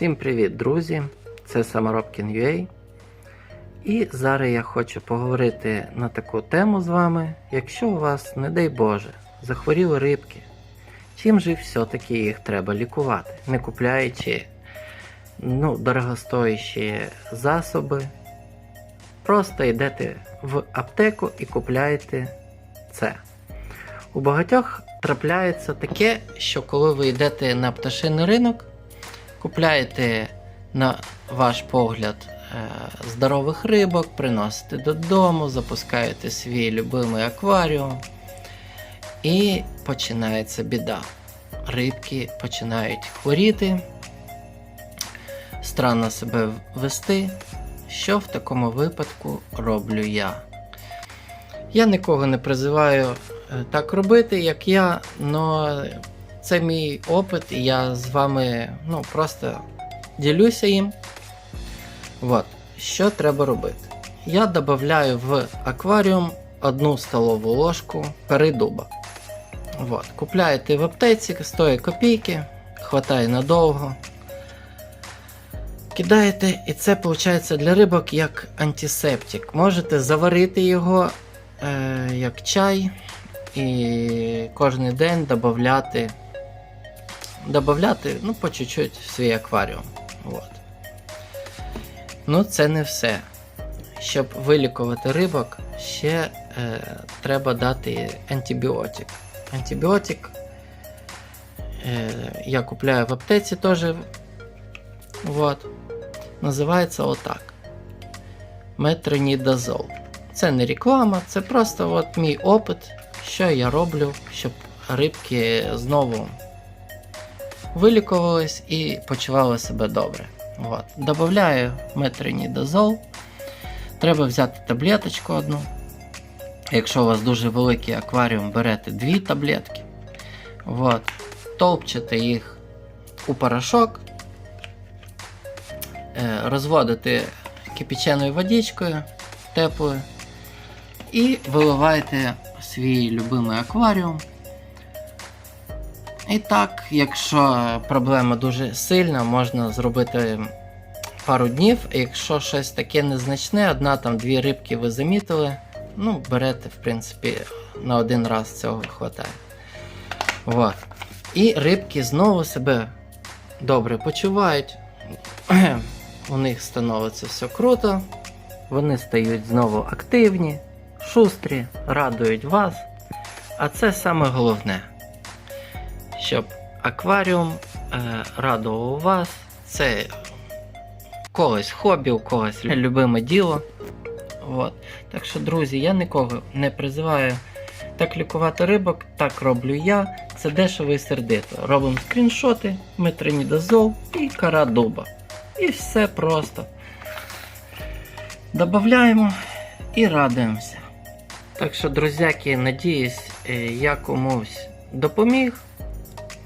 Всім привіт, друзі! Це Саморобкін.ua І зараз я хочу поговорити на таку тему з вами. Якщо у вас, не дай Боже, захворіли рибки, чим же все-таки їх треба лікувати, не купляючи ну, дорогостоящі засоби. Просто йдете в аптеку і купляєте це. У багатьох трапляється таке, що коли ви йдете на пташиний ринок, купляєте на ваш погляд е, здорових рибок, приносите додому, запускаєте свій любимий акваріум, і починається біда. Рибки починають хворіти, странно себе вести. Що в такому випадку роблю я? Я нікого не призиваю е, так робити, як я, але це мій опит, і я з вами ну, просто ділюся їм. От. Що треба робити? Я додаю в акваріум одну столову ложку передуба. От. Купляєте в аптеці, стоїть копійки, хватає надовго. Кидаєте, і це виходить для рибок як антисептик. Можете заварити його е, як чай і кожен день додати, додати ну, по чуть-чуть в свій акваріум. От. Ну, це не все. Щоб вилікувати рибок, ще е, треба дати антибіотик. Антибіотик е, я купляю в аптеці теж. Вот. Називається отак. Метронідазол. Це не реклама, це просто от мій опит, що я роблю, щоб рибки знову вилікувались і почували себе добре. От. Добавляю метронідазол. Треба взяти таблеточку одну. Якщо у вас дуже великий акваріум, берете дві таблетки. От. Товпчете їх у порошок. Е, розводите кипяченою водичкою теплою і виливаєте свій любимий акваріум. І так, якщо проблема дуже сильна, можна зробити пару днів. Якщо щось таке незначне, одна там дві рибки ви замітили, ну, берете, в принципі, на один раз цього вистачає. Вот. І рибки знову себе добре почувають. У них становиться все круто, вони стають знову активні, шустрі, радують вас. А це саме головне, щоб акваріум е, радував вас. Це когось хобі, у когось любиме діло. От. Так що, друзі, я нікого не призиваю так лікувати рибок, так роблю я. Це дешево і сердито. Робимо скріншоти, метронідазол і кара дуба. І все просто. Добавляємо і радуємося. Так що, друзяки, надіюсь, е, я комусь допоміг.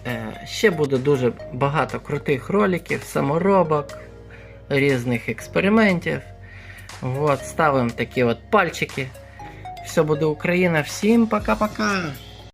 Е, Ще буде дуже багато крутих роликів, саморобок, різних експериментів. От, ставимо такі от пальчики. Все буде Україна. Всім пока-пока!